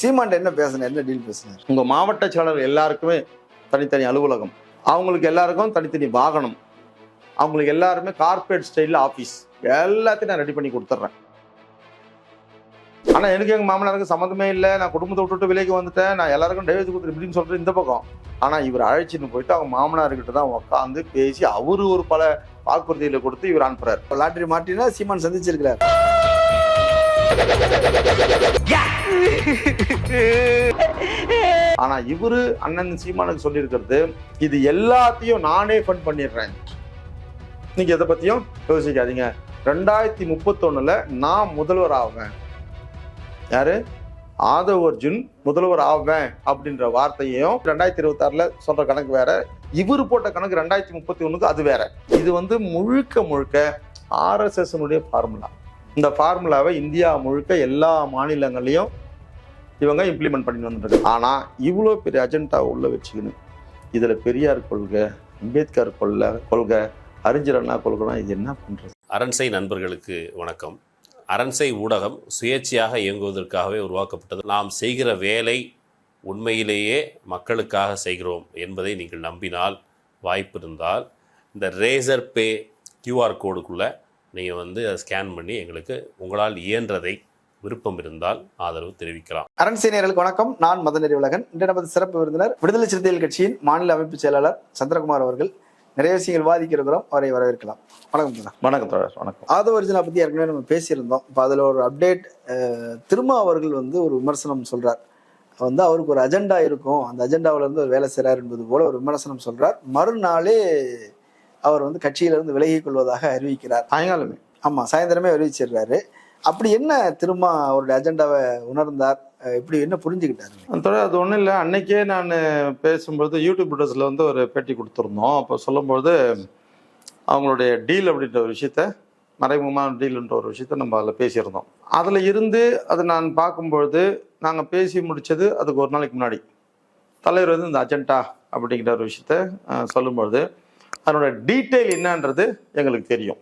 சீமான்ட்ட என்ன பேசுனேன் என்ன டீல் பேசுனார் உங்க மாவட்ட செயலாளர் எல்லாருக்குமே தனித்தனி அலுவலகம். அவங்களுக்கு எல்லாருக்கும் தனித்தனி வாகனம். அவங்களுக்கு எல்லாருமே கார்ப்பரேட் ஸ்டைலில் ஆஃபீஸ் எல்லாத்தையும் நான் ரெடி பண்ணி கொடுத்துட்றேன். ஆனால் எனக்கு எங்கள் மாமனாருக்கு சம்மந்தமே இல்லை. நான் குடும்பத்தை விட்டுட்டு விலைக்கு வந்துட்டேன். நான் எல்லாருக்கும் டைவர்ஸ் கொடுத்துரு இப்படின்னு சொல்லிட்டு இந்த பக்கம். ஆனால் இவர் அழைச்சின்னு போயிட்டு அவங்க மாமனார்கிட்ட தான் உட்காந்து பேசி அவரு ஒரு பல வாக்குறுதிகளை கொடுத்து இவர் அனுப்புறாரு. லாட்டரி மாட்டினா சீமான் சந்திச்சிருக்கிறார். ஆனா இவரு அண்ணன் சீமானுக்கு சொல்லியிருக்கிறது இது எல்லாத்தையும் நானே ஃபண்ட் பண்ணிடுறேன். நீங்க எதை பத்தியும் யோசிக்காதீங்க. ரெண்டாயிரத்தி முப்பத்தொன்னுல நான் முதல்வர் ஆவேன். யாரு? ஆதவ் அர்ஜுன் முதல்வர் ஆவேன் அப்படின்ற வார்த்தையையும் ரெண்டாயிரத்தி இருபத்தாறுல சொல்ற கணக்கு வேற. இவர் போட்ட கணக்கு ரெண்டாயிரத்தி முப்பத்தி ஒண்ணுக்கு அது வேற. இது வந்து முழுக்க முழுக்க ஆர்எஸ்எஸ் ஃபார்முலா இந்த ஃபார்முலாவை இந்தியா முழுக்க எல்லா மாநிலங்களையும் இவங்க இம்ப்ளிமெண்ட் பண்ணி வந்துட்டு ஆனால் இவ்வளோ பெரிய அஜெண்டா உள்ள வச்சுக்கணும் இதில் பெரியார் கொள்கை அம்பேத்கர் கொள்கை கொள்கை அறிஞர் அண்ணா கொள்கைனா இது என்ன பண்ணுறது அரண்சை நண்பர்களுக்கு வணக்கம். அரண்சை ஊடகம் சுயேட்சையாக இயங்குவதற்காகவே உருவாக்கப்பட்டது. நாம் செய்கிற வேலை உண்மையிலேயே மக்களுக்காக செய்கிறோம் என்பதை நீங்கள் நம்பினால் வாய்ப்பு இருந்தால் இந்த ரேசர் பே கியூஆர் கோடுக்குள்ளே நீங்கள் வந்து அதை ஸ்கேன் பண்ணி எங்களுக்கு உங்களால் இயன்றதை விருப்பம் இருந்தால் ஆதரவு தெரிவிக்கலாம். அரண் நேயர்களுக்கு வணக்கம். நான் மதநெறி உலகன் இன்று நமது சிறப்பு விருந்தினர் விடுதலை சிறுத்தைகள் கட்சியின் மாநில அமைப்பு செயலாளர் சந்திரகுமார் அவர்கள். நிறைய விஷயங்கள் வாதிக்க இருக்கிறோம் அவரை வரவேற்கலாம். வணக்கம் சார் வணக்கம் தோழர் வணக்கம். ஆதவ அர்ஜுனா பத்தி ஏற்கனவே நம்ம பேசியிருந்தோம். இப்போ அதில் ஒரு அப்டேட் திருமா அவர்கள் வந்து ஒரு விமர்சனம் சொல்றார். வந்து அவருக்கு ஒரு அஜெண்டா இருக்கும். அந்த அஜெண்டாவுல இருந்து ஒரு வேலை செய்றார் என்பது போல ஒரு விமர்சனம் சொல்றார். மறுநாளே அவர் வந்து கட்சியிலிருந்து இருந்து விலகிக் கொள்வதாக அறிவிக்கிறார். சாயங்காலமே. ஆமா சாயந்தரமே அறிவிச்சிடுறாரு அப்படி என்ன திரும்ப அவருடைய அஜெண்டாவை உணர்ந்தார்? இப்படி என்ன புரிஞ்சுக்கிட்டாரு? தோழர் அது ஒன்றும் இல்லை. அன்னைக்கே நான் பேசும்பொழுது யூடியூப் வீடியோஸில் வந்து ஒரு பேட்டி கொடுத்துருந்தோம். அப்போ சொல்லும்பொழுது அவங்களுடைய டீல் அப்படின்ற ஒரு விஷயத்த மறைமுகமான டீல்ன்ற ஒரு விஷயத்த நம்ம அதில் பேசியிருந்தோம். அதில் இருந்து அதை நான் பார்க்கும்பொழுது நாங்கள் பேசி முடிச்சது அதுக்கு ஒரு நாளைக்கு முன்னாடி. தலைவர் வந்து இந்த அஜெண்டா அப்படிங்கிற ஒரு விஷயத்த சொல்லும்பொழுது அதனோட டீட்டெயில் என்னன்றது எங்களுக்கு தெரியும்.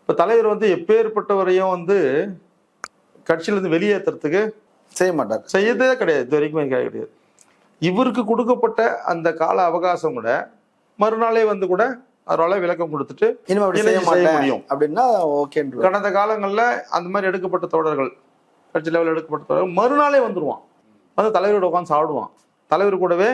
இப்போ தலைவர் வந்து எப்பேற்பட்டவரையும் வந்து கட்சியிலேருந்து வெளியேற்றுறதுக்கு செய்ய மாட்டார். செய்யதே கிடையாது. இது வரைக்குமே கிடையாது. இவருக்கு கொடுக்கப்பட்ட அந்த கால அவகாசம் கூட மறுநாளே வந்து கூட அவரால் விளக்கம் கொடுத்துட்டு இனிமே அப்படி இணைஞ்சு செய்ய முடியும். அப்படின்னா ஓகேன்ற கடந்த காலங்களில் அந்த மாதிரி எடுக்கப்பட்ட தொடர்கள் கட்சி லெவலில் எடுக்கப்பட்ட தொடர்கள் மறுநாளே வந்துருவான். வந்து தலைவரோட உட்காந்து சாப்பிடுவான். தலைவர் கூடவே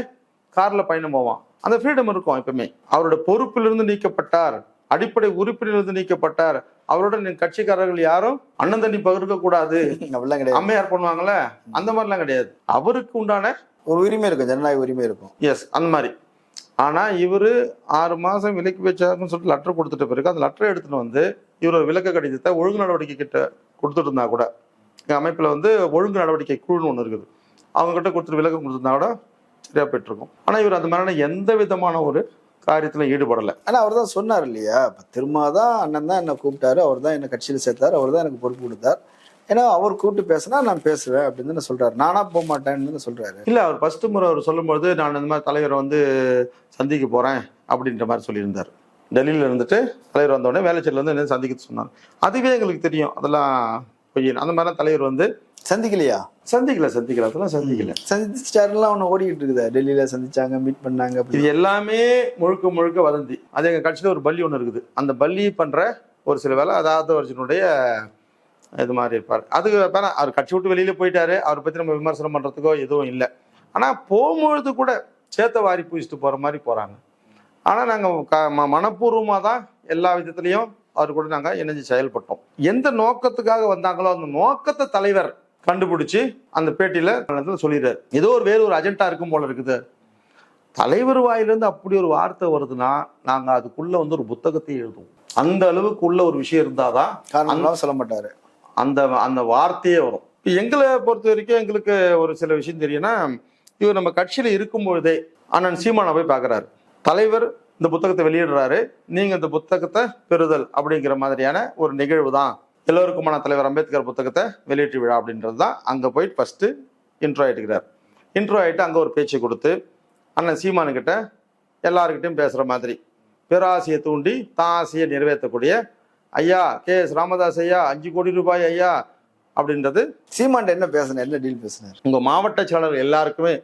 கார்ல பயணம் போவான். அந்த ஃப்ரீடம் இருக்கும் எப்பவுமே. அவரோட பொறுப்பிலிருந்து நீக்கப்பட்டார். அடிப்படை உறுப்பினரிலிருந்து நீக்கப்பட்டார். அவரோட கட்சிக்காரர்கள் யாரும் அண்ணன் தண்ணி பகிர்க்க கூடாது. அம்மையார் பண்ணுவாங்கல்ல? அந்த மாதிரிலாம் கிடையாது. அவருக்கு உண்டான ஒரு உரிமை இருக்கும் ஜனநாயக உரிமை இருக்கும். எஸ் அந்த மாதிரி. ஆனா இவரு ஆறு மாசம் விலக்கி வச்சாருன்னு சொல்லிட்டு லெட்டர் கொடுத்துட்ட பிறகு அந்த லெட்டரை எடுத்துட்டு வந்து இவர் விலக்க கடிதத்தை ஒழுங்கு நடவடிக்கை கிட்ட கொடுத்துட்டு இருந்தா கூட எங்க அமைப்புல வந்து ஒழுங்கு நடவடிக்கை குழுன்னு ஒன்று இருக்குது. அவங்க கிட்ட கொடுத்துட்டு விலக்கம் கொடுத்துருந்தா கூட சரியா போயிட்டுருக்கும் ஆனா இவர் அந்த மாதிரியான எந்த விதமான ஒரு காரியத்துல ஈடுபடல. ஆனா அவர் தான் சொன்னார் இல்லையா? திரும்ப தான் அண்ணன் தான் என்ன கூப்பிட்டாரு. அவர் தான் என்ன கட்சியில் சேர்த்தாரு. அவர் தான் எனக்கு பொறுப்பு கொடுத்தார். ஏன்னா அவர் கூப்பிட்டு பேசினா நான் பேசுவேன் அப்படின்னு தானே சொல்றாரு. நானா போக மாட்டேன்னு தானே சொல்றாரு. இல்ல அவர் ஃபர்ஸ்ட் முறை அவர் சொல்லும்போது நான் இந்த மாதிரி தலைவரை வந்து சந்திக்க போறேன் அப்படின்ற மாதிரி சொல்லியிருந்தார். டெல்லியில இருந்துட்டு தலைவர் வந்த உடனே வேலைச்சேரியில் வந்து என்ன சந்திக்க சொன்னார். அதுவே எங்களுக்கு தெரியும். அதெல்லாம் பொய்யன் அந்த மாதிரிலாம் தலைவர் வந்து சந்திக்கலையா? சந்திக்கல சந்திக்கல. அதெல்லாம் சந்திக்கல. சந்திச்சாருலாம் ஒன்று ஓடிக்கிட்டு இருக்குதா டெல்லியில சந்திச்சாங்க மீட் பண்ணாங்க இது எல்லாமே முழுக்க முழுக்க வதந்தி. அது எங்க கட்சியில ஒரு பள்ளி ஒன்று இருக்குது. அந்த பள்ளி பண்ற ஒரு சில வேலை அதாவது வருஷனுடைய இது மாதிரி இருப்பார். அதுக்கு வேணா அவர் கட்சி விட்டு வெளியில போயிட்டாரு. அவரை பத்தி நம்ம விமர்சனம் பண்றதுக்கோ எதுவும் இல்லை. ஆனா போகும்பொழுது கூட சேத்த வாரி பூசிட்டு போற மாதிரி போறாங்க. ஆனா நாங்க க- ம- மனப்பூர்வமா தான் எல்லா விதத்துலயும் அவர் கூட நாங்க இணைஞ்சு செயல்பட்டோம். எந்த நோக்கத்துக்காக வந்தாங்களோ அந்த நோக்கத்தை தலைவர் கண்டுபிடிச்சு அந்த பேட்டியில சொல்லிடுறாரு. ஏதோ ஒரு வேறு ஒரு அஜெண்டா இருக்கும் போல இருக்குது தலைவர் வாயிலிருந்து அப்படி ஒரு வார்த்தை வருதுன்னா நாங்க அதுக்குள்ள வந்து ஒரு புத்தகத்தை எழுதுவோம். அந்த அளவுக்கு உள்ள ஒரு விஷயம் இருந்தாதான் காரணம்லாம் சொல்ல மாட்டாரு. அந்த அந்த வார்த்தையே வரும். எங்களை பொறுத்த வரைக்கும் எங்களுக்கு ஒரு சில விஷயம் தெரியும்னா இவர் நம்ம கட்சியில இருக்கும் பொழுதே அண்ணன் சீமானை போய் பார்க்கறாரு தலைவர் இந்த புத்தகத்தை வெளியிடுறாரு. நீங்க இந்த புத்தகத்தை பெறுதல் அப்படிங்கிற மாதிரியான ஒரு நிகழ்வு தான் எல்லோருக்குமான தலைவர் அம்பேத்கர் புத்தகத்தை வெளியீட்டு விழா அப்படின்றது தான். அங்கே போயிட்டு ஃபஸ்ட்டு இன்ட்ரோ ஆகிட்டுக்கிறார் இன்ட்ரோ ஆயிட்டு அங்கே ஒரு பேச்சு கொடுத்து அண்ணன் சீமானுக்கிட்ட எல்லாருக்கிட்டையும் பேசுகிற மாதிரி பேராசையை தூண்டி தான் ஆசையை நிறைவேற்றக்கூடிய ஐயா கே. எஸ். ராமதாஸ் ஐயா அஞ்சு கோடி ரூபாய் ஐயா அப்படின்றது சீமான் என்ன பேசினார் என்ன டீல் பேசுனார்? உங்கள் மாவட்ட செயலாளர் எல்லாருக்குமே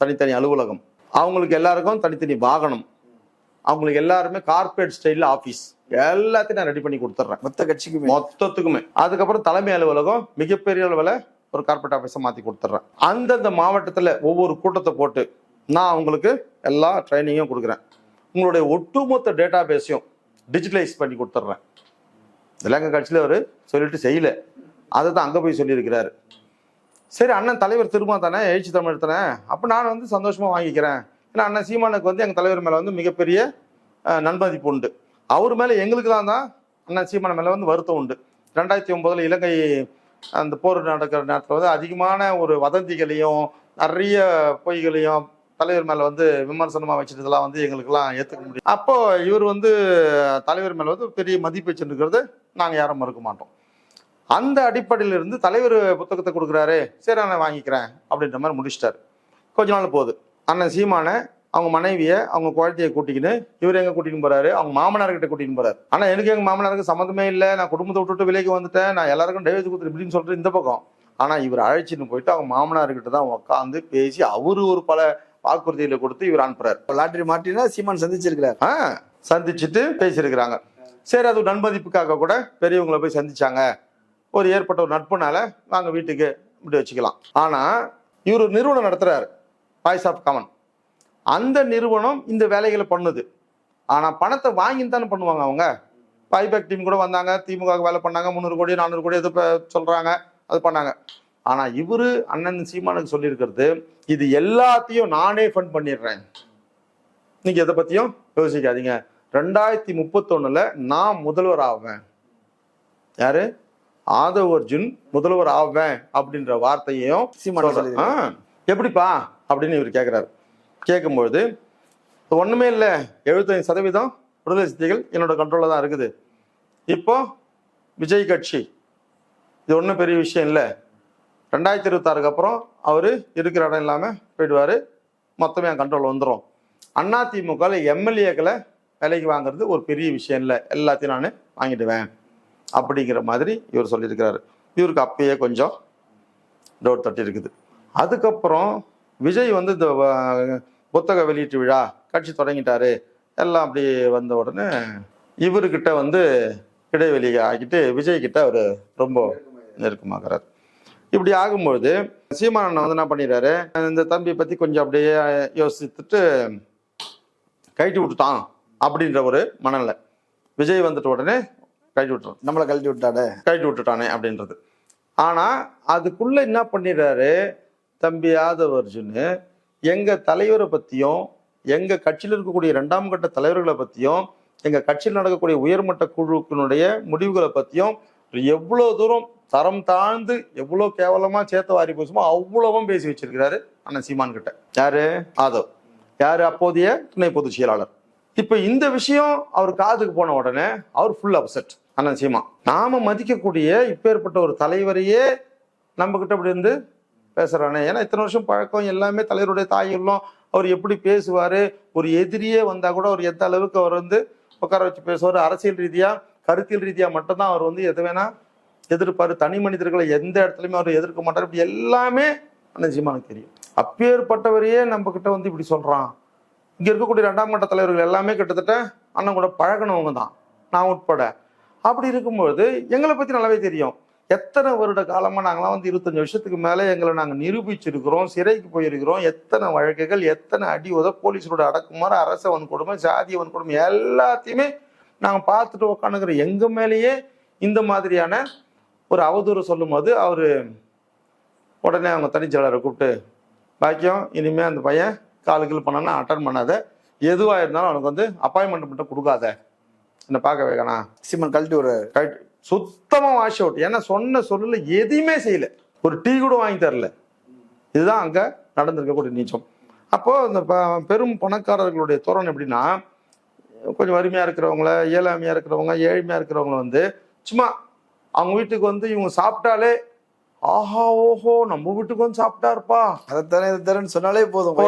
தனித்தனி அலுவலகம். அவங்களுக்கு எல்லாருக்கும் தனித்தனி வாகனம். அவங்களுக்கு எல்லாருமே கார்ப்பரேட் ஸ்டைலில் ஆஃபீஸ் எல்லாத்தையும் நான் ரெடி பண்ணி கொடுத்துட்றேன். மொத்த கட்சிக்குமே? மொத்தத்துக்குமே. அதுக்கப்புறம் தலைமை அலுவலகம் மிகப்பெரிய அளவில் ஒரு கார்ப்பரேட் ஆஃபீஸை மாற்றி கொடுத்துட்றேன். அந்தந்த மாவட்டத்தில் ஒவ்வொரு கூட்டத்தை போட்டு நான் அவங்களுக்கு எல்லா ட்ரைனிங்கும் கொடுக்குறேன். உங்களுடைய ஒட்டுமொத்த டேட்டா பேஸையும் டிஜிட்டலைஸ் பண்ணி கொடுத்துட்றேன். எங்கள் கட்சியில் அவர் சொல்லிட்டு செய்யல. அதை தான் அங்கே போய் சொல்லியிருக்கிறாரு. சரி அண்ணன் தலைவர் திரும்ப தானே எழுச்சி தமிழ் தானே? அப்போ நான் வந்து சந்தோஷமாக வாங்கிக்கிறேன். ஏன்னா அண்ணன் சீமானுக்கு வந்து எங்கள் தலைவர் மேலே வந்து மிகப்பெரிய நன்மதிப்பு உண்டு. அவர் மேலே எங்களுக்கு தான் தான் அண்ணன் சீமான மேலே வந்து வருத்தம் உண்டு. ரெண்டாயிரத்தி ஒம்போதில் இலங்கை அந்த போர் நடக்கிற நேரத்தில் வந்து அதிகமான ஒரு வதந்திகளையும் நிறைய பொய்களையும் தலைவர் மேலே வந்து விமர்சனமாக வச்சுட்டதெல்லாம் வந்து எங்களுக்கெல்லாம் ஏற்றுக்க முடியும். அப்போது இவர் வந்து தலைவர் மேலே வந்து பெரிய மதிப்பு வச்சுருக்கிறது நாங்கள் யாரும் மறுக்க மாட்டோம். அந்த அடிப்படையிலிருந்து தலைவர் புத்தகத்தை கொடுக்குறாரு சரி நான் வாங்கிக்கிறேன் அப்படின்ற மாதிரி முடிச்சிட்டாரு. கொஞ்ச நாள் போகுது. அண்ணன் சீமானை அவங்க மனைவியை அவங்க குழந்தைய கூட்டிக்கின்னு இவர் எங்க கூட்டின்னு போறாரு? அவங்க மாமனார்கிட்ட கூட்டின்னு போறாரு. ஆனா எனக்கு எங்க மாமனாருக்கு சம்மந்தமே இல்லை. நான் குடும்பத்தை விட்டுட்டு விலைக்கு வந்துட்டேன். நான் எல்லாருக்கும் டைவர்ஸ் கொடுத்து இப்படின்னு சொல்றது இந்த பக்கம். ஆனா இவர் அழைச்சின்னு போயிட்டு அவங்க மாமனார்கிட்ட தான் உட்காந்து பேசி அவரு ஒரு பல வாக்குறுதிகளை கொடுத்து இவர் அனுப்புறாரு. லாட்டரி மாட்டினா சீமான் சந்திச்சிருக்கிறார். ஆ சந்திச்சுட்டு பேசியிருக்கிறாங்க. சரி அது நன்மதிப்புக்காக கூட பெரியவங்களை போய் சந்திச்சாங்க. ஒரு ஏற்பட்ட ஒரு நட்புனால வாங்க வீட்டுக்கு இப்படி வச்சுக்கலாம். ஆனா இவர் நிறுவனம் நடத்துறாரு. வாய்ஸ் ஆஃப் காமன் அந்த நிறுவனம் இந்த வேலைகளை பண்ணுது. ஆனா பணத்தை வாங்கி தானே பண்ணுவாங்க அவங்க. பைபேக் டீம் கூட வந்தாங்க திமுக வேலை பண்ணாங்க முந்நூறு கோடி நானூறு கோடி எது ப- சொல்றாங்க அது பண்ணாங்க. ஆனா இவரு அண்ணன் சீமானுக்கு சொல்லியிருக்கிறது இது எல்லாத்தையும் நானே ஃபண்ட் பண்ணிடுறேன். நீங்க எதை பத்தியும் யோசிக்காதீங்க. ரெண்டாயிரத்தி முப்பத்தொன்னுல நான் முதல்வர் ஆவேன். யாரு? ஆதவ் அர்ஜுன் முதல்வர் ஆவேன் அப்படின்ற வார்த்தையையும் எப்படிப்பா? அப்படின்னு இவர் கேட்குறாரு கேட்கும்பொழுது ஒன்றுமே இல்லை எழுபத்தஞ்சு சதவீதம் விடுதலை சித்திகள் என்னோட கண்ட்ரோலில் தான் இருக்குது. இப்போ விஜய் கட்சி இது ஒன்றும் பெரிய விஷயம் இல்லை. ரெண்டாயிரத்தி இருபத்தாறுக்கு அப்புறம் அவர் இருக்கிற இடம் இல்லாமல் போயிடுவார். மொத்தமே என் கண்ட்ரோல் வந்துடும் அண்ணா திமுகவில் எம்எல்ஏக்களை விலைக்கு வாங்குறது ஒரு பெரிய விஷயம் இல்லை. எல்லாத்தையும் நான் வாங்கிடுவேன். அப்படிங்கிற மாதிரி இவர் சொல்லியிருக்கிறாரு. இவருக்கு அப்பயே கொஞ்சம் டோர் தட்டி இருக்குது அதுக்கப்புறம் விஜய் வந்து இந்த புத்தக வெளியீட்டு விழா கட்சி தொடங்கிட்டாரு. எல்லாம் அப்படி வந்த உடனே இவர்கிட்ட வந்து இடைவெளி ஆகிட்டு விஜய் கிட்ட அவர் ரொம்ப நெருக்கமாகிறார். இப்படி ஆகும்பொழுது சீமானன் வந்து என்ன பண்ணிடுறாரு இந்த தம்பியை பத்தி கொஞ்சம் அப்படியே யோசித்துட்டு கழட்டி விட்டுட்டான் அப்படின்ற ஒரு மனநிலை. விஜய் வந்துட்ட உடனே கழட்டி விட்டுறான். நம்மளை கழட்டி விட்டாடே? கழட்டி விட்டுட்டானே அப்படின்றது. ஆனா அதுக்குள்ள என்ன பண்ணிடுறாரு தம்பி யாதவ் எங்கள் தலைவரை பற்றியும் எங்கள் கட்சியில் இருக்கக்கூடிய இரண்டாம் கட்ட தலைவர்களை பற்றியும் எங்கள் கட்சியில் நடக்கக்கூடிய உயர்மட்ட குழுக்களுடைய முடிவுகளை பற்றியும் எவ்வளோ தூரம் தரம் தாழ்ந்து எவ்வளோ கேவலமாக சேர்த்த வாரி பூசுமோ அவ்வளவும் பேசி வச்சிருக்கிறாரு அண்ணன் சீமான் கிட்ட. யாரு? ஆதவ். யார் அப்போதைய? துணை பொதுச் செயலாளர். இப்போ இந்த விஷயம் அவர் காதுக்கு போன உடனே அவர் ஃபுல் அப்செட் அண்ணன் சீமா நாம மதிக்கக்கூடிய இப்பேற்பட்ட ஒரு தலைவரையே நம்மக்கிட்ட இப்படி இருந்து பேசுகிறானே ஏன்னா இத்தனை வருஷம் பழக்கம் எல்லாமே தலைவருடைய தாயுள்ளம் அவர் எப்படி பேசுவார்? ஒரு எதிரியே வந்தால் கூட அவர் எந்த அளவுக்கு அவர் வந்து உட்கார வச்சு பேசுவார்? அரசியல் ரீதியாக கருத்தியல் ரீதியாக மட்டும்தான் அவர் வந்து எது வேணா எதிர்ப்பார். தனி மனிதர்களை எந்த இடத்துலையுமே அவர் எதிர்க்க மாட்டார். இப்படி எல்லாமே அண்ணன் தெரியும். அப்பேற்பட்டவரையே நம்ம கிட்ட வந்து இப்படி சொல்கிறான் இங்கே இருக்கக்கூடிய ரெண்டாம் கட்ட தலைவர்கள் எல்லாமே கிட்டத்தட்ட அண்ணன் கூட பழகினவங்க தான். நான் உட்பட. அப்படி இருக்கும்போது எங்களை பற்றி நல்லாவே தெரியும். எத்தனை வருட காலமா நாங்களாம் வந்து இருபத்தஞ்சு வருஷத்துக்கு மேல எங்களை நாங்க நிரூபிச்சிருக்கிறோம் சிறைக்கு போயிருக்கிறோம். எத்தனை வழக்குகள் எத்தனை அடி உத போலீஸரோட அடக்குமாறு அரச வன்கொடுமை ஜாதிய வன்கொடுமை எல்லாத்தையுமே நாங்க பார்த்துட்டு உட்காந்துக்கிற எங்க மேலேயே இந்த மாதிரியான ஒரு அவதூறு சொல்லும்போது அவரு உடனே அவங்க தனிச்செயலாளரை கூப்பிட்டு பாக்கியம் இனிமே அந்த பையன் காலுக்கு பண்ணனா அட்டன் பண்ணாத. எதுவா இருந்தாலும் அவனுக்கு வந்து அப்பாயின்மெண்ட் மட்டும் கொடுக்காத. என்னை பார்க்க வைக்கணா சீமான் கழட்டி ஒரு ரைட் சுத்தமா வாஷ் அவுட் ஏன்னா சொன்ன சொல்லல எதையுமே செய்யல. ஒரு டீ கூட வாங்கி தரல. இதுதான் அங்க நடந்திருக்கக்கூடிய நீச்சம். அப்போ இந்த ப- பெரும் பணக்காரர்களுடைய தோரணை எப்படின்னா கொஞ்சம் வறுமையா இருக்கிறவங்கள இயலாமையா இருக்கிறவங்க ஏழ்மையா இருக்கிறவங்க வந்து சும்மா அவங்க வீட்டுக்கு வந்து இவங்க சாப்பிட்டாலே ஆஹா ஓஹோ நம்ம வீட்டுக்கு வந்து சாப்பிட்டாருப்பா அதைத்தானே இதை தரேன்னு சொன்னாலே போதும்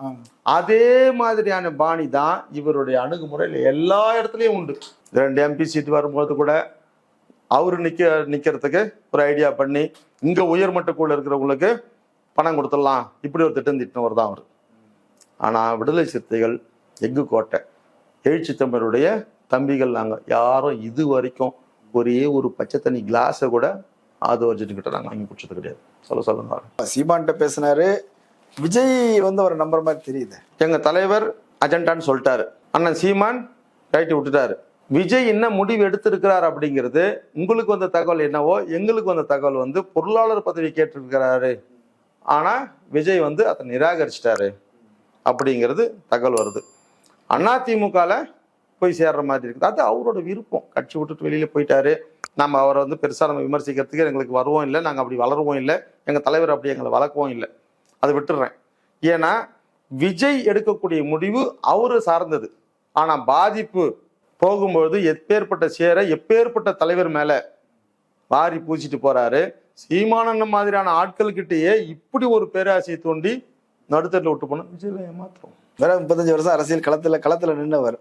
ஆ. அதே மாதிரியான பாணி தான் இவருடைய அணுகுமுறையில் எல்லா இடத்துலையும் உண்டு. ரெண்டு எம்பி சீட் வரும்போது கூட அவரு நிக்க நிக்கிறதுக்கு ஒரு ஐடியா பண்ணி இங்க உயர்மட்ட குழுல இருக்கிறவங்களுக்கு பணம் கொடுத்துடலாம். இப்படி ஒரு திட்டம் திட்டினவர் தான் அவர். ஆனா விடுதலை சிறுத்தைகள் எஃகு கோட்டை எழுச்சி தமிழருடைய தம்பிகள் நாங்க. யாரும் இது வரைக்கும் ஒரே ஒரு பச்சை தண்ணி கிளாஸை கூட ஆது வச்சுட்டு நாங்கள் வாங்கி குடிச்சது கிடையாது. சொல்ல சொல்லுங்க சீமான்கிட்ட பேசினாரு. விஜய் வந்து அவரை நம்புற மாதிரி தெரியுது. எங்க தலைவர் அஜெண்டான்னு சொல்லிட்டாரு. அண்ணன் சீமான் ரைட்டு விட்டுட்டாரு. விஜய் என்ன முடிவு எடுத்திருக்கிறார் அப்படிங்கிறது உங்களுக்கு வந்த தகவல் என்னவோ எங்களுக்கு வந்த தகவல் வந்து பொருளாளர் பதவி கேட்டிருக்கிறாரு. ஆனால் விஜய் வந்து அதை நிராகரிச்சிட்டாரு அப்படிங்கிறது தகவல் வருது. அதிமுகவில் போய் சேர்ற மாதிரி இருக்குது. அது அவரோட விருப்பம். கட்சி விட்டுட்டு வெளியில் போயிட்டாரு. நம்ம அவரை வந்து பெருசாக நம்ம விமர்சிக்கிறதுக்கு எங்களுக்கு வருவோம் இல்லை நாங்கள் அப்படி வளருவோம் இல்லை எங்கள் தலைவர் அப்படி எங்களை வளர்க்கவும் இல்லை. அதை விட்டுடுறேன் ஏன்னா விஜய் எடுக்கக்கூடிய முடிவு அவரு சார்ந்தது. ஆனால் பாதிப்பு போகும்போது எப்பேற்பட்ட சேர எப்பேற்பட்ட தலைவர் மேல வாரி பூச்சிட்டு போறாரு. சீமானண்ணன் மாதிரியான ஆட்கள் கிட்டயே இப்படி ஒரு பேராசையை தோண்டி நடுத்தட்டில் விட்டு போனா விஜய் ஏமாத்திரம் வேற முப்பத்தஞ்சு வருஷம் அரசியல் களத்துல களத்துல நின்னவர்.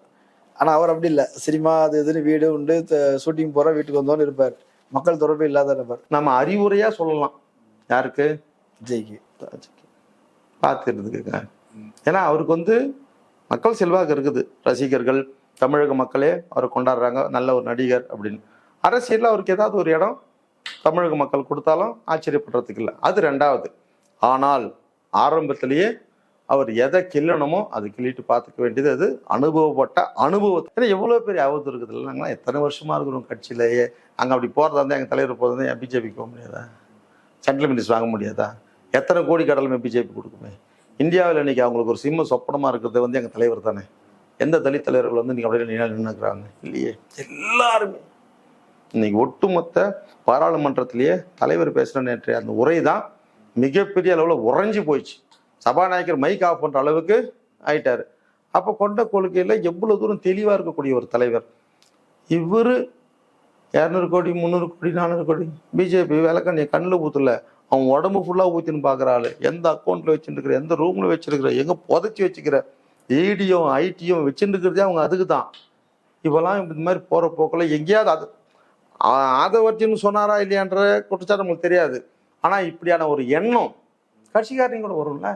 ஆனா அவர் அப்படி இல்ல. சினிமா அது இதுன்னு வீடு உண்டு ஷூட்டிங் போற வீட்டுக்கு வந்தோன்னு இருப்பார். மக்கள் தொடர்பு இல்லாத நபர் நம்ம அறிவுரையா சொல்லலாம். யாருக்கு? விஜய்க்கு. பார்த்துருந்துக்குங்க ஏன்னா அவருக்கு வந்து மக்கள் செல்வாக்கு இருக்குது. ரசிகர்கள் தமிழக மக்களே அவரை கொண்டாடுறாங்க. நல்ல ஒரு நடிகர் அப்படின்னு. அரசியலில் அவருக்கு ஏதாவது ஒரு இடம் தமிழக மக்கள் கொடுத்தாலும் ஆச்சரியப்படுறதுக்கு இல்லை. அது ரெண்டாவது. ஆனால் ஆரம்பத்திலேயே அவர் எதை கிள்ளணுமோ அது கிள்ளிட்டு பார்த்துக்க வேண்டியது அது அனுபவப்பட்ட அனுபவத்தை ஏன்னா எவ்வளோ பெரிய ஆபத்து இருக்குது இல்லை நாங்களாம் எத்தனை வருஷமாக இருக்கிறோம் கட்சியிலேயே. அங்கே அப்படி போகிறதா இருந்தால் எங்கள் தலைவர் போகிறதா என் பிஜேபிக்கு போக முடியாதா? சென்ட்ரல் மினிஸ்ட் வாங்க முடியாதா? எத்தனை கோடி கடலுமே பிஜேபி கொடுக்குமே. இந்தியாவில் இன்றைக்கி அவங்களுக்கு ஒரு சிம்ம சொப்பனமாக இருக்கிறது வந்து எங்கள் தலைவர் தானே. எந்த தலித் தலைவர்கள் வந்து நீங்கள் அப்படியே நின்று நின்றுக்கிறாங்க இல்லையே. எல்லாருமே. இன்னைக்கு ஒட்டுமொத்த பாராளுமன்றத்திலேயே தலைவர் பேசுகிற நேற்றைய அந்த உரை தான் மிகப்பெரிய அளவில் உறைஞ்சி போயிடுச்சு. சபாநாயகர் மைக் ஆஃப் பண்ணுற அளவுக்கு ஆயிட்டாரு. அப்போ கொண்ட கொள்கையில் எவ்வளோ தூரம் தெளிவாக இருக்கக்கூடிய ஒரு தலைவர்? இவர் இரநூறு கோடி முந்நூறு கோடி நானூறு கோடி பிஜேபி விளக்கண்ணி கண்ணில் ஊற்றல அவன் உடம்பு ஃபுல்லாக ஊற்றின்னு பார்க்குற ஆளு. எந்த அக்கௌண்ட்டில் வச்சுருக்கிற எந்த ரூமில் வச்சிருக்கிற எங்கே புதைச்சி வச்சுக்கிற ஏடியும் ஐடியும் வச்சுருக்கிறதே அவங்க அதுக்கு தான் இப்போலாம் இந்த மாதிரி போகிற போக்கில் எங்கேயாவது அது அதை ஆதவர்ஜின்னு சொன்னாரா இல்லையான்ற குற்றச்சாட்டு நம்மளுக்கு தெரியாது. ஆனால் இப்படியான ஒரு எண்ணம் கட்சிக்காரங்க கூட வரும்ல?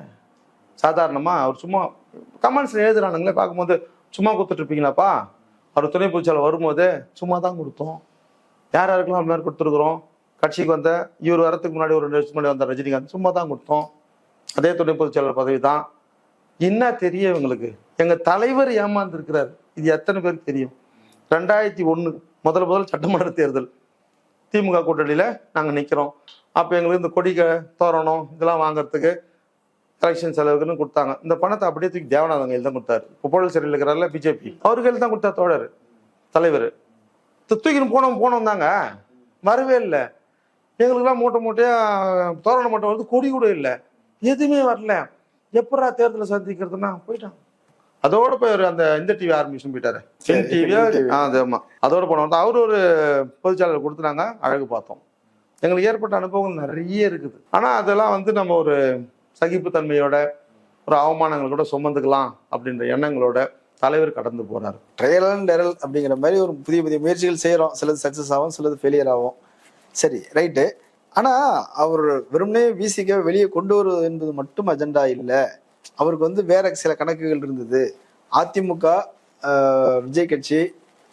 சாதாரணமாக அவர் சும்மா கமெண்ட்ஸில் எழுதுறானுங்களே பார்க்கும்போது சும்மா கொடுத்துட்ருப்பீங்களாப்பா? அவர் துணை பொதுச்சாளர் வரும்போது சும்மா தான் கொடுத்தோம். யார் யாருக்கெல்லாம் அது மாதிரி கொடுத்துருக்குறோம்? கட்சிக்கு வந்த இவர் வரத்துக்கு முன்னாடி ஒரு ரெண்டு வருஷத்துக்கு முன்னாடி வந்த ரஜினிகாந்த் சும்மா தான் கொடுத்தோம். அதே துணை பொதுச்செயலாளர் பதவி தான் என்ன தெரியும் இவங்களுக்கு? எங்க தலைவர் ஏமாந்துருக்கிறார். இது எத்தனை பேருக்கு தெரியும்? ரெண்டாயிரத்தி ஒன்று முதல் முதல் சட்டமன்ற தேர்தல். திமுக கூட்டணியில் நாங்கள் நிற்கிறோம் அப்போ எங்களுக்கு இந்த கொடிக்க தோரணம் இதெல்லாம் வாங்குறதுக்கு எலெக்ஷன் செலவுக்குன்னு கொடுத்தாங்க. இந்த பணத்தை அப்படியே தூக்கி தேவநாதன் கையில் தான் கொடுத்தாரு. புகழ் சிறையில் இருக்கிறாரில்ல பிஜேபி. அவர் கையில் தான் கொடுத்தார் தோழர் தலைவர். தூக்கின்னு போனோம் போனோம் தாங்க. வரவே இல்லை. எங்களுக்கெல்லாம் மூட்டை மூட்டையாக தோரணம் மட்டும் வருது கொடி கூட இல்லை. எதுவுமே வரல. எப்படா தேர்தலை சந்திக்கிறதுனா போயிட்டான். அதோட போய் அவர் அந்த இந்த டிவி ஆரம்பிச்சு போயிட்டாரு. சரி, டிவியா TV. அது ஆமா. அதோட போனோம். அவர் ஒரு பொதுச்சாளர் கொடுத்துனாங்க. அழகு பார்த்தோம். எங்களுக்கு ஏற்பட்ட அனுபவங்கள் நிறைய இருக்குது. ஆனா அதெல்லாம் வந்து நம்ம ஒரு சகிப்புத்தன்மையோட ஒரு அவமானங்கள் கூட சுமந்துக்கலாம் அப்படின்ற எண்ணங்களோட தலைவர் கடந்து போறாரு. ட்ரையல் அண்ட் எரல் அப்படிங்கிற மாதிரி ஒரு புதிய புதிய முயற்சிகள் செய்கிறோம் சிலது சக்ஸஸ் ஆகும் சிலது ஃபெயிலியர் ஆகும். சரி ரைட்டு ஆனா அவர் வெறுமனே விசிக்க வெளியே கொண்டு வருவது என்பது மட்டும் அஜெண்டா இல்லை. அவருக்கு வந்து வேற சில கணக்குகள் இருந்தது. அதிமுக விஜய் கட்சி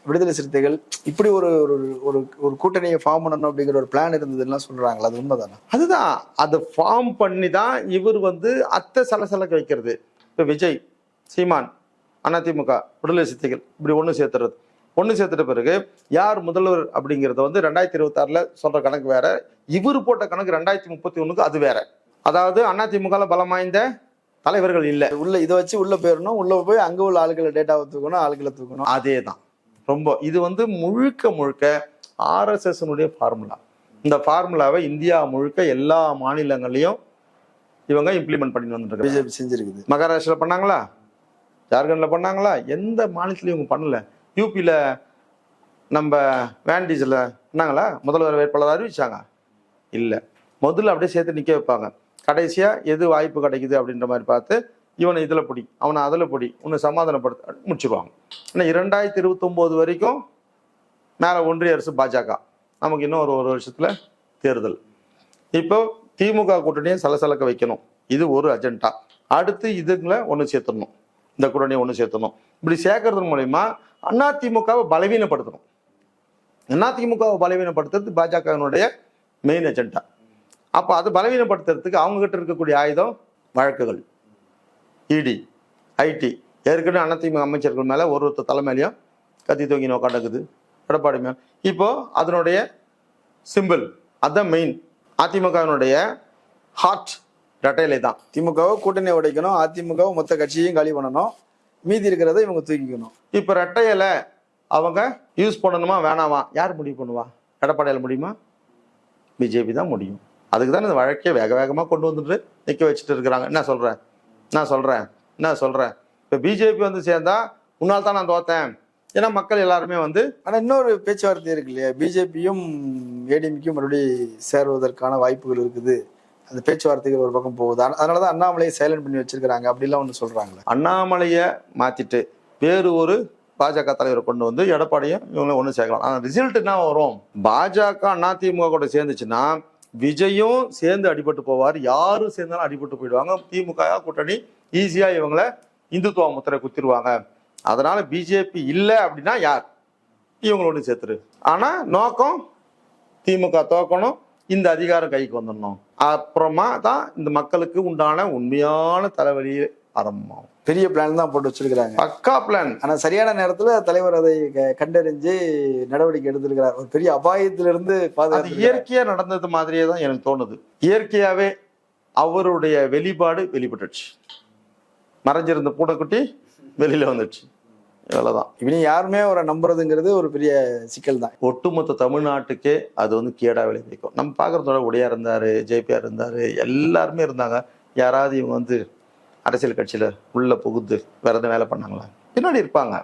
விடுதலை சிறுத்தைகள் இப்படி ஒரு ஒரு ஒரு ஒரு கூட்டணியை ஃபார்ம் பண்ணணும் அப்படிங்கிற ஒரு பிளான் இருந்ததுலாம் சொல்றாங்களா அது உண்மைதானே? அதுதான். அதை ஃபார்ம் பண்ணி தான் இவர் வந்து அத்தை சலசலக்க வைக்கிறது. இப்போ விஜய் சீமான் அதிமுக விடுதலை சிறுத்தைகள் இப்படி ஒன்று சேர்த்துறது. ஒன்று சேர்த்துட்ட பிறகு யார் முதல்வர் அப்படிங்கிறத வந்து ரெண்டாயிரத்தி இருபத்தாறில் சொல்கிற கணக்கு வேற. இவர் போட்ட கணக்கு ரெண்டாயிரத்தி முப்பத்தி ஒன்றுக்கு அது வேற. அதாவது அதிமுகவில் பலம் வாய்ந்த தலைவர்கள் இல்லை. உள்ள இதை வச்சு உள்ள போயிடணும் உள்ள போய் அங்க உள்ள ஆளுகளை டேட்டாவை தூக்கணும் ஆளுகளை தூக்கணும். அதே தான் ரொம்ப இது வந்து முழுக்க முழுக்க ஆர்எஸ்எஸ்னுடைய ஃபார்முலா இந்த ஃபார்முலாவை இந்தியா முழுக்க எல்லா மாநிலங்களையும் இவங்க இம்ப்ளிமெண்ட் பண்ணி வந்துட்டு பிஜேபி செஞ்சிருக்குது. மகாராஷ்டிரால பண்ணாங்களா? ஜார்க்கண்ட்ல பண்ணாங்களா? எந்த மாநிலத்திலையும் இவங்க பண்ணல. யூபியில் நம்ம வேன் என்னங்களா பண்ணாங்களா முதல்வர் வேட்பாளர் அறிவிச்சாங்க. இல்லை. முதல்ல அப்படியே சேர்த்து நிற்க வைப்பாங்க. கடைசியாக எது வாய்ப்பு கிடைக்குது அப்படின்ற மாதிரி பார்த்து இவனை இதில் பிடி அவனை அதில் பிடி உன்னை சமாதானப்படுத்த முடிச்சிருவாங்க. ஆனால் இரண்டாயிரத்தி இருபத்தொம்போது வரைக்கும் மேலே ஒன்றிய அரசு பாஜக. நமக்கு இன்னும் ஒரு ஒரு வருஷத்தில் தேர்தல். இப்போ திமுக கூட்டணியை சலசலக்க வைக்கணும். இது ஒரு அஜெண்டா அடுத்து இதுங்களை ஒன்று சேர்த்துடணும். இந்த கூட்டணியை ஒன்று சேர்த்தணும் இப்படி சேர்க்கறது மூலயமா அதிமுகவை பலவீனப்படுத்தணும். அதிமுகவை பலவீனப்படுத்துறது பாஜகவினுடைய மெயின் அஜெண்டா அப்போ அது பலவீனப்படுத்துறதுக்கு அவங்ககிட்ட இருக்கக்கூடிய ஆயுதம் வழக்குகள். இடி ஐடி. ஏற்கனவே அதிமுக அமைச்சர்கள் மேலே ஒரு ஒருத்தர் தலைமையிலையும் கத்தி தூங்கி உட்காந்துக்குது எடப்பாடி மேல். இப்போது அதனுடைய சிம்பிள் அதான் மெயின் அதிமுகவினுடைய ஹார்ட் ரெட்டையிலை தான் திமுகவை கூட்டணி உடைக்கணும் அதிமுகவை மொத்த கட்சியையும் காலி பண்ணணும். மீதி இருக்கிறத இவங்க தூக்கிக்கணும். இப்போ ரெட்டையில அவங்க யூஸ் பண்ணணுமா வேணாமா? யார் முடிவு பண்ணுவா? எடப்பாடியால் முடியுமா? பிஜேபி தான் முடியும். அதுக்கு தான் இந்த வழக்கை வேக வேகமாக கொண்டு வந்துட்டு நிற்க வச்சுட்டு இருக்கிறாங்க. என்ன சொல்கிறேன் நான் சொல்கிறேன் என்ன சொல்கிறேன் இப்போ பிஜேபி வந்து சேர்ந்தா உன்னால் தான் நான் தோத்தேன். ஏன்னா மக்கள் எல்லாருமே வந்து ஆனா இன்னொரு பேச்சுவார்த்தை இருக்கு இல்லையா? பிஜேபியும் ஏடிஎம்கேயும் மறுபடியும் சேருவதற்கான வாய்ப்புகள் இருக்குது. அந்த பேச்சுவார்த்தைகள் ஒரு பக்கம் போகுது. ஆனா- அதனாலதான் அண்ணாமலையை சைலண்ட் பண்ணி வச்சிருக்கிறாங்க. அப்படிலாம் ஒன்று சொல்றாங்களே. அண்ணாமலையை மாற்றிட்டு வேறு ஒரு பாஜக தலைவரை கொண்டு வந்து எடப்பாடியும் இவங்களை ஒன்று சேர்க்கலாம். ஆனால் ரிசல்ட் என்ன வரும்? பாஜக அதிமுக கூட சேர்ந்துச்சுன்னா விஜயும் சேர்ந்து அடிபட்டு போவார். யாரும் சேர்ந்தாலும் அடிபட்டு போயிடுவாங்க. திமுக கூட்டணி ஈஸியாக இவங்களை இந்துத்துவ முத்திரை குத்திடுவாங்க அதனால பிஜேபி இல்லை அப்படின்னா யார்? இவங்களை ஒன்று சேர்த்துரு. ஆனால் நோக்கம் திமுக தோக்கணும் இந்த அதிகாரம் கைக்கு வந்துடணும். அப்புறமா தான் இந்த மக்களுக்கு உண்டான உண்மையான தலைவலி ஆரம்பமாகும். பெரிய பிளான் தான் போட்டு வச்சிருக்காங்க பக்கா பிளான் ஆனா சரியான நேரத்துல தலைவர் அதை கண்டறிஞ்சு நடவடிக்கை எடுத்திருக்கிறார். ஒரு பெரிய அபாயத்திலிருந்து அது பாதுகாத்து இயற்கையா நடந்தது மாதிரியே தான் எனக்கு தோணுது. இயற்கையாவே அவருடைய வெளிப்பாடு வெளிப்பட்டுச்சு மறைஞ்சிருந்த பூனைக்குட்டி வெளியில வந்துடுச்சு. இவ்வளவுதான் இவனையும் யாருமே அவரை நம்புறதுங்கிறது ஒரு பெரிய சிக்கல் தான் ஒட்டுமொத்த தமிழ்நாட்டுக்கே அது வந்து கேடா விளைவிக்கும் நம்ம பார்க்குறதோட உடையா இருந்தாரு ஜேபிஆர் இருந்தாரு எல்லாருமே இருந்தாங்க. யாராவது இவங்க வந்து அரசியல் கட்சியில உள்ள புகுந்து வேற எதுவும் வேலை பண்ணாங்களா? பின்னாடி இருப்பாங்க.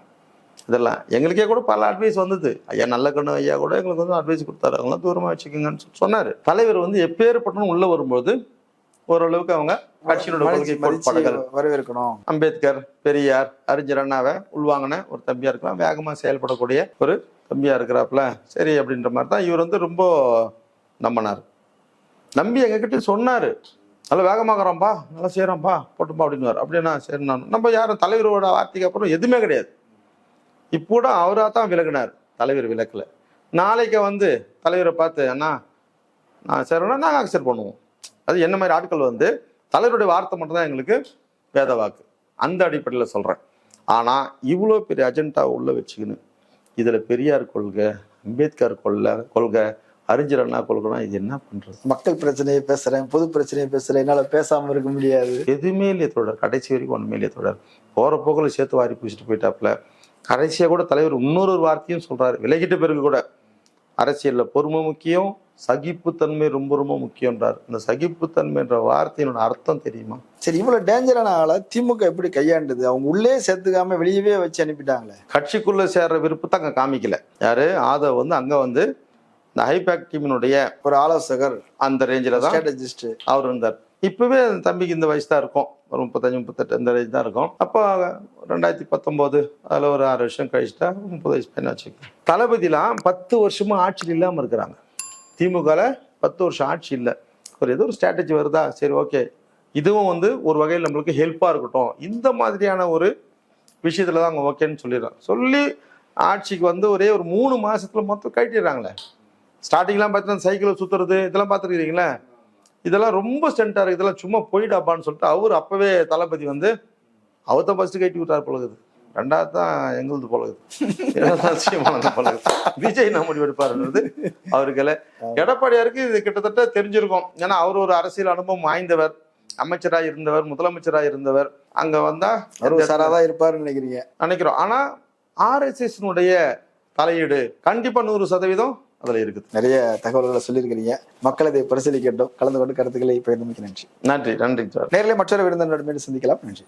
இதெல்லாம் எங்களுக்கே கூட பல அட்வைஸ் வந்தது. ஐயா நல்ல கண்ணு ஐயா கூட எங்களுக்கு வந்து அட்வைஸ் கொடுத்தாரு. அவங்களாம் தூரமா வச்சுக்கோங்கன்னு சொல்லி சொன்னாரு. தலைவர் வந்து எப்பேற்பட்டனும் உள்ள வரும்போது ஓரளவுக்கு அவங்க கட்சியினோட கொள்கை கோட்பாடுகள். வரவேற்கணும். அம்பேத்கர் பெரியார் அறிஞர் அண்ணாவை உள்வாங்கின ஒரு தம்பியா இருக்கலாம் வேகமா செயல்படக்கூடிய ஒரு தம்பியா இருக்கிறாப்புல. சரி அப்படின்ற மாதிரி தான் இவர் வந்து ரொம்ப நம்பினார். நம்பி எங்ககிட்ட சொன்னாரு. நல்லா வேகமாகறோம்ப்பா நல்லா செய்யறோம்ப்பா போட்டுப்பா அப்படின்னுவார். அப்படின்னா சரி நான். நம்ம யாரும் தலைவரோட வார்த்தைக்கு அப்புறம் எதுவுமே கிடையாது. இப்போ கூட அவராக தான் விலகினார் தலைவர் விலக்கல. நாளைக்கு வந்து தலைவரை பார்த்து அண்ணா நான் சரினா நாங்கள் அக்செப்ட் பண்ணுவோம். அது என்ன மாதிரி ஆட்கள் வந்து தலைவருடைய வார்த்தை மட்டும்தான் எங்களுக்கு வேத வாக்கு அந்த அடிப்படையில் சொல்கிறேன் ஆனால் இவ்வளோ பெரிய அஜெண்டா உள்ள வச்சுக்கின்னு இதில் பெரியார் கொள்கை அம்பேத்கர் கொள்கை கொள்கை அறிஞர் அண்ணா கொள்கைனா இது என்ன பண்ணுறது மக்கள் பிரச்சனையை பேசுறேன் பொது பிரச்சனையை பேசுறேன் என்னால பேசாம இருக்க முடியாது. எதுவுமே இல்லையே தொடர் கடைசி வரைக்கும் ஒன்றுமே இல்லையே தொடர் போகிற போக்கில் சேர்த்து வாரி பூசிட்டு போயிட்டாப்புல. கடைசியாக கூட தலைவர் இன்னொரு வார்த்தையும் சொல்கிறாரு விலகிட்ட பிறகு கூட. அரசியலில் பொறுமை முக்கியம் சகிப்புத்தன்மை ரொம்ப ரொம்ப முக்கியன்றார் இந்த சகிப்புத்தன்மைன்ற வார்த்தையினோட அர்த்தம் தெரியுமா? சரி இவ்வளவு டேஞ்சரான ஆளை திமுக எப்படி கையாண்டது? அவங்க உள்ளே சேர்த்துக்காம வெளியவே வச்சு அனுப்பிட்டாங்களே. கட்சிக்குள்ள சேர்ற விருப்பத்தை அங்கே காமிக்கல. யாரு? ஆதவ் வந்து அங்கே வந்து இந்த ஹைபேக் டீமினுடைய ஒரு ஆலோசகர் அந்த ரேஞ்சில் தான் ஸ்ட்ராட்டஜிஸ்ட் அவர் இருந்தார். இப்பவே தம்பிக்கு இந்த வயசு தான் இருக்கும். ஒரு முப்பத்தஞ்சு முப்பத்தெட்டு இந்த ரேஞ்ச் தான் இருக்கும். அப்போ ரெண்டாயிரத்தி பத்தொம்போது அதில் ஒரு ஆறு வருஷம் கழிச்சுட்டா முப்பது வயசு பையனை வச்சுக்கோங்க. தளபதிலாம் பத்து வருஷமா ஆட்சியில் இல்லாமல் இருக்கிறாங்க. திமுகவில் பத்து வருஷம் ஆட்சி இல்லை. ஒரு ஏதோ ஒரு ஸ்ட்ராட்டஜி வருதா? சரி ஓகே இதுவும் வந்து ஒரு வகையில் நம்மளுக்கு ஹெல்ப்பாக இருக்கட்டும். இந்த மாதிரியான ஒரு விஷயத்தில் தான் அவங்க ஓகேன்னு சொல்லிடுறாங்க. சொல்லி ஆட்சிக்கு வந்து ஒரே ஒரு மூணு மாதத்தில் மொத்தம் கட்டிடுறாங்களே ஸ்டார்டிங்லாம் பார்த்தீங்கன்னா சைக்கிளை சுற்றுறது இதெல்லாம் பார்த்துருக்கிறீங்களே? இதெல்லாம் ரொம்ப ஸ்டென்ட்டாக இருக்குது இதெல்லாம் சும்மா போயிடாப்பான்னு சொல்லிட்டு அவர் அப்போவே தளபதி வந்து அவர் தான் ஃபஸ்ட்டு கட்டி விட்டார் பழகுது ரெண்டாவது தான் எங்களுது பழகுது. சீமானது பழகுது. விஜய் நான் முடிவு எடுப்பாருன்றது அவருக்குல. எடப்பாடியாருக்கு இது கிட்டத்தட்ட தெரிஞ்சிருக்கும். ஏன்னா அவர் ஒரு அரசியல் அனுபவம் வாய்ந்தவர் அமைச்சராக இருந்தவர் முதலமைச்சராக இருந்தவர். அங்க வந்தா அவர் உஷாராதான் இருப்பாருன்னு நினைக்கிறீங்க. நினைக்கிறோம். ஆனா ஆர்எஸ்எஸ்னுடைய தலையீடு கண்டிப்பா நூறு சதவீதம் அதுல இருக்குது. நிறைய தகவல்களை சொல்லியிருக்கிறீங்க. மக்கள் இதை பரிசீலிக்கட்டும். கலந்து கொண்டு கருத்துக்களை பகிர்ந்தமைக்கு நன்றி. நன்றி. நன்றி சார். நேரில் மற்றொரு விருந்தினரிடம் சந்திக்கலாம். நன்றி.